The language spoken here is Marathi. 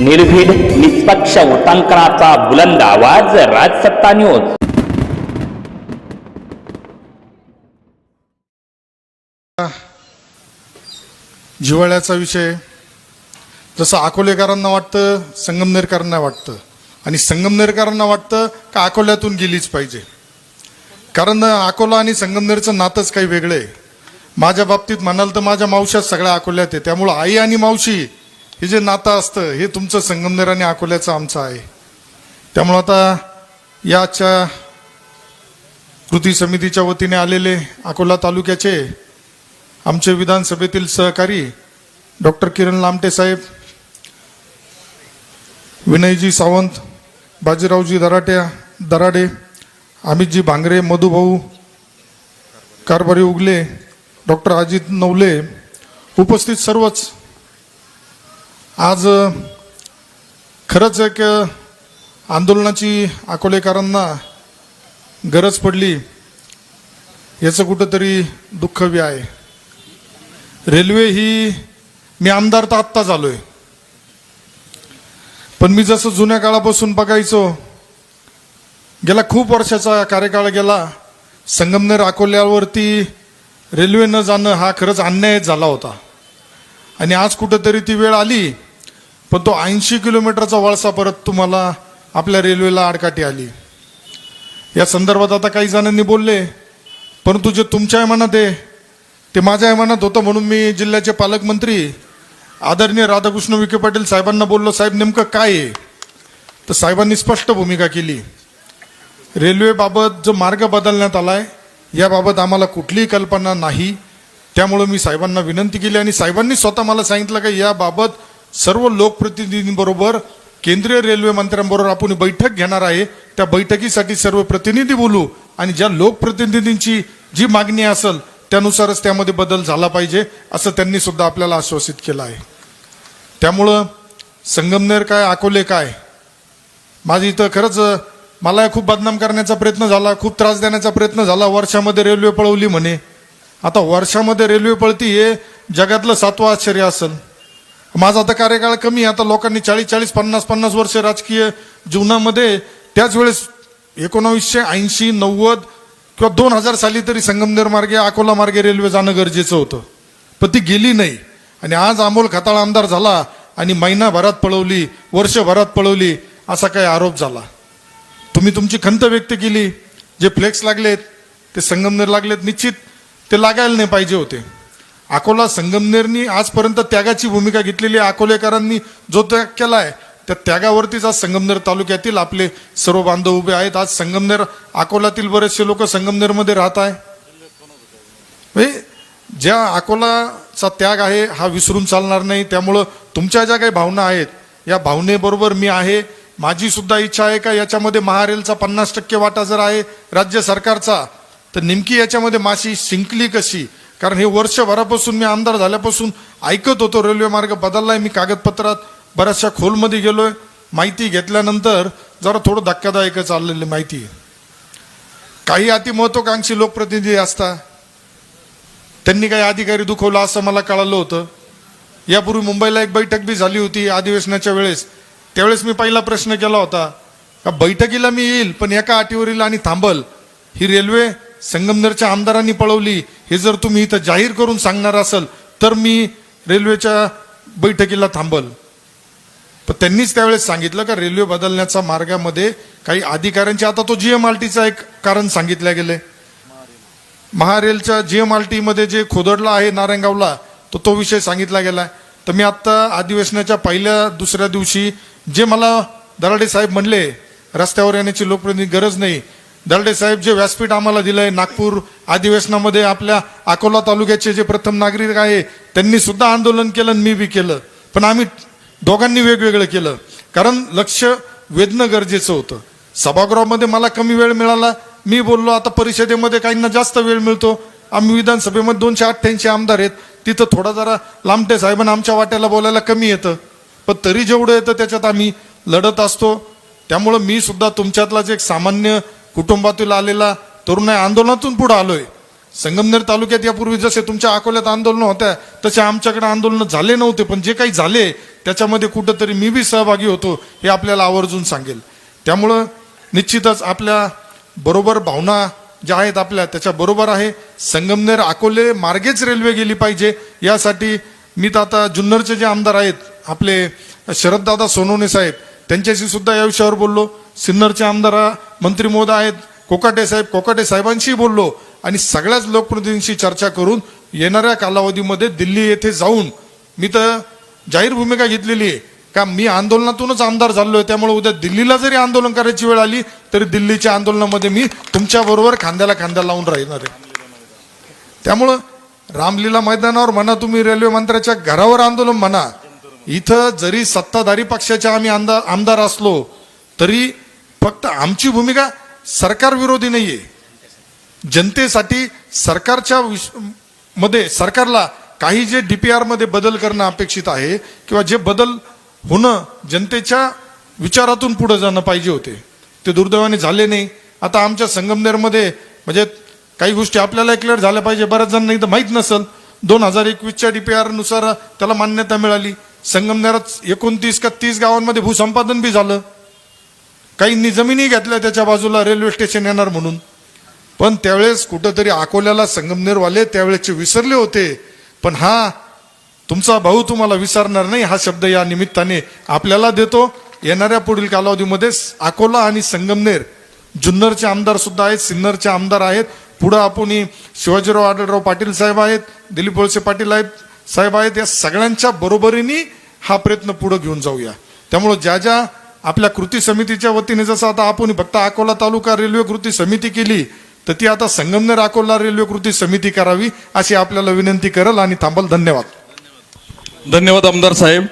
निर्भीड निष्पक्ष उटांकनाचा बुलंद आवाज राजसत्ता न्यूज. जिव्हाळ्याचा विषय. जसं अकोलेकरांना वाटतं संगमनेरकरांना वाटतं. आणि संगमनेरकरांना वाटतं का अकोल्यातून गेलीच पाहिजे? कारण अकोला आणि संगमनेरचं नातंच काही वेगळं आहे. माझ्या बाबतीत म्हणाल तर माझ्या मावशात सगळ्या अकोल्यात आहे. त्यामुळं आई आणि मावशी हे जे नातं असतं हे तुमचं संगमनेर आणि अकोल्याचं आमचं आहे. त्यामुळं आता याच्या कृती समितीच्या वतीने आलेले अकोला तालुक्याचे आमचे विधानसभेतील सहकारी डॉक्टर किरण लामटे साहेब विनयजी सावंत बाजीरावजी दराट्या दराडे अमितजी भांगरे मधुभाऊ कारभारी उगले डॉक्टर अजित नवले उपस्थित सर्वच आज खरंच एक आंदोलनाची अकोलेकरांना गरज पडली याचं कुठंतरी दुःख बी आहे. रेल्वे ही मी आमदार तर आत्ता आहे पण मी जसं जुन्या काळापासून बघायचो गेला खूप वर्षाचा कार्यकाळ गेला संगमनेर अकोल्यावरती रेल्वे न जाणं हा खरंच अन्याय झाला होता. आणि आज कुठंतरी ती वेळ आली पण तो ऐंशी किलोमीटरचा वळसा परत तुम्हाला आपल्या रेल्वेला आडकाठी आली. या संदर्भात आता काही जणांनी बोलले परंतु जे तुमच्या मनात आहे ते माझ्या मनात होतं म्हणून मी जिल्ह्याचे पालकमंत्री आदरणीय राधाकृष्ण विखे पाटील साहेबांना बोललो साहेब नेमकं काय आहे? तर साहेबांनी स्पष्ट भूमिका केली. रेल्वेबाबत जो मार्ग बदलण्यात आला आहे याबाबत आम्हाला कुठलीही कल्पना नाही. त्यामुळं मी साहेबांना विनंती केली आणि साहेबांनी स्वतः मला सांगितलं की याबाबत सर्व लोकप्रतिनिधींबरोबर केंद्रीय रेल्वे मंत्र्यांबरोबर आपण बैठक घेणार आहे. त्या बैठकीसाठी सर्व प्रतिनिधी बोलू आणि ज्या लोकप्रतिनिधींची जी मागणी असेल त्यानुसारच त्यामध्ये बदल झाला पाहिजे असं त्यांनी सुद्धा आपल्याला आश्वासित केलं आहे. त्यामुळं संगमनेर काय अकोले काय? माझी इथं खरंच मला खूप बदनाम करण्याचा प्रयत्न झाला खूप त्रास देण्याचा प्रयत्न झाला. वर्षामध्ये रेल्वे पळवली म्हणे. आता वर्षामध्ये रेल्वे पळती हे जगातलं सातवं आश्चर्य असेल. माझा आता कार्यकाळ कमी आहे. आता लोकांनी चाळीस चाळीस पन्नास पन्नास वर्ष राजकीय जीवनामध्ये त्याच वेळेस एकोणावीसशे ऐंशी नव्वद किंवा दोन हजार साली तरी संगमनेर मार्गे अकोला मार्गे रेल्वे जाणं गरजेचं होतं. पण ती गेली नाही. आणि आज अमोल खताळ आमदार झाला आणि महिनाभरात पळवली वर्षभरात पळवली असा काही आरोप झाला. तुम्ही तुमची खंत व्यक्त केली. जे फ्लेक्स लागलेत ते संगमनेर लागलेत निश्चित ते लागायला नाही पाहिजे होते. अकोला संगमनेरनी आजपर्यंत त्यागाची भूमिका घेतलेली आहे. अकोलेकरांनी जो त्याग केला आहे त्या त्यागावरतीच आज संगमनेर तालुक्यातील आपले सर्व बांधव उभे आहेत. आज संगमनेर अकोल्यातील बरेचसे लोक संगमनेरमध्ये राहत आहे. म्हणजे ज्या अकोलाचा त्याग आहे हा विसरून चालणार नाही. त्यामुळं तुमच्या ज्या काही भावना आहेत या भावनेबरोबर मी आहे. माझी सुद्धा इच्छा आहे का याच्यामध्ये महारेलचा पन्नास टक्के वाटा जर आहे राज्य सरकारचा तर नेमकी याच्यामध्ये माशी शिंकली कशी? कारण हे वर्षभरापासून मी आमदार झाल्यापासून ऐकत होतो रेल्वे मार्ग बदललाय मी कागदपत्रात बऱ्याचशा खोलमध्ये गेलोय. माहिती घेतल्यानंतर जरा थोडं धक्कादायक चाललेली माहिती आहे. काही अतिमहत्वाकांक्षी लोकप्रतिनिधी असता त्यांनी काही अधिकारी दुखवला असं मला कळालं होतं. यापूर्वी मुंबईला एक बैठक बी झाली होती अधिवेशनाच्या वेळेस. त्यावेळेस मी पहिला प्रश्न केला होता का बैठकीला मी येईल पण एका अटीवरील आणि थांबल? ही रेल्वे संगमनेरच्या आमदारांनी पळवली हे जर तुम्ही इथं जाहीर करून सांगणार असाल तर मी रेल्वेच्या बैठकीला थांबल. पण त्यांनीच त्यावेळेस सांगितलं का रेल्वे बदलण्याच्या मार्गामध्ये काही अधिकाऱ्यांचे आता तो जीएमआरटीचा एक कारण सांगितलं गेले. महारेलच्या जीएमआरटी मध्ये जे खोदडला आहे नारायणगावला तो तो विषय सांगितला गेलाय तर मी आता अधिवेशनाच्या पहिल्या दुसऱ्या दिवशी जे मला दराडे साहेब म्हणले रस्त्यावर येण्याची लोकप्रतिनिधी गरज नाही दर्डे साहेब जे व्यासपीठ आम्हाला दिलंय नागपूर अधिवेशनामध्ये आपल्या अकोला तालुक्याचे जे प्रथम नागरिक आहे त्यांनी सुद्धा आंदोलन केलं आणि मी बी केलं. पण आम्ही दोघांनी वेगवेगळं केलं. कारण लक्ष वेधणं गरजेचं होतं. सभागृहामध्ये मला कमी वेळ मिळाला. मी बोललो आता परिषदेमध्ये काहींना जास्त वेळ मिळतो. आम्ही विधानसभेमध्ये दोनशे अठ्ठ्याऐंशी आमदार आहेत. तिथं थोडा जरा लांबटे साहेबांना आमच्या वाट्याला बोलायला कमी येतं. पण तरी जेवढं येतं त्याच्यात आम्ही लढत असतो. त्यामुळं मी सुद्धा तुमच्यातलाच एक सामान्य कुटुंबातील आलेला तरुण आहे आंदोलनातून पुढे आलोय. संगमनेर तालुक्यात यापूर्वी जसे तुमच्या अकोल्यात आंदोलनं होत्या तसे आमच्याकडे आंदोलनं झाले नव्हते पण जे काही झाले त्याच्यामध्ये कुठंतरी मी बी सहभागी होतो हे आपल्याला आवर्जून सांगेल. त्यामुळं निश्चितच आपल्या बरोबर भावना ज्या आहेत आपल्या त्याच्या बरोबर आहे. संगमनेर अकोले मार्गेच रेल्वे गेली पाहिजे यासाठी मी तर आता जुन्नरचे जे आमदार आहेत आपले शरददादा सोनवणे साहेब त्यांच्याशी सुद्धा या विषयावर बोललो. सिन्नरचे आमदार मंत्री मोद आहेत. कोकाटे साहेब कोकाटे साहेबांशी बोललो. आणि सगळ्याच लोकप्रतिनिधींशी चर्चा करून येणाऱ्या कालावधीमध्ये दिल्ली येथे जाऊन मी तर जाहीर भूमिका घेतलेली आहे. का मी आंदोलनातूनच आमदार झालोय त्यामुळे उद्या दिल्लीला जरी आंदोलन करायची वेळ आली तरी दिल्लीच्या आंदोलनामध्ये मी तुमच्याबरोबर खांद्याला खांद्या लावून राहणार आहे. त्यामुळं रामलीला मैदानावर म्हणा तुम्ही रेल्वे मंत्र्याच्या घरावर आंदोलन म्हणा इथं जरी सत्ताधारी पक्षाचे आम्ही आमदार आमदार असलो तरी फक्त आमची भूमिका सरकार विरोधी नाहीये. जनतेसाठी सरकारच्या मध्ये सरकारला काही जे डीपीआरमध्ये बदल करणं अपेक्षित आहे किंवा जे बदल होणं जनतेच्या विचारातून पुढे जाणं पाहिजे होते. ते दुर्दैवाने झाले नाही. आता आमच्या संगमनेरमध्ये म्हणजे काही गोष्टी आपल्याला क्लिअर झाल्या पाहिजे बऱ्याच जण नाही तर माहीत नसल दोन हजार एकवीसच्या डीपीआरनुसार त्याला मान्यता मिळाली. संगमनेरात एकोणतीस का तीस गावांमध्ये भूसंपादन बी झालं. काहींनी जमिनी घेतल्या त्याच्या बाजूला रेल्वे स्टेशन येणार म्हणून. पण त्यावेळेस कुठंतरी अकोल्याला संगमनेरवाले त्यावेळेसचे विसरले होते. पण हा तुमचा भाऊ तुम्हाला विसरणार नाही हा शब्द या निमित्ताने आपल्याला देतो. येणाऱ्या पुढील कालावधीमध्ये अकोला आणि संगमनेर जुन्नरचे आमदार सुद्धा आहेत सिन्नरचे आमदार आहेत. पुढं आपण शिवाजीराव आढळराव पाटील साहेब आहेत दिलीप वळसे पाटील आहेत साहेब आहेत या सगळ्यांच्या बरोबरीने हा प्रयत्न पुढे घेऊन जाऊया. त्यामुळं ज्या ज्या आपल्या कृती समितीच्या वतीने जसं आता आपण फक्त अकोला तालुका रेल्वे कृती समिती केली तर ती आता संगमनेर अकोला रेल्वे कृती समिती करावी अशी आपल्याला विनंती करेल आणि थांबल. धन्यवाद. धन्यवाद आमदार साहेब.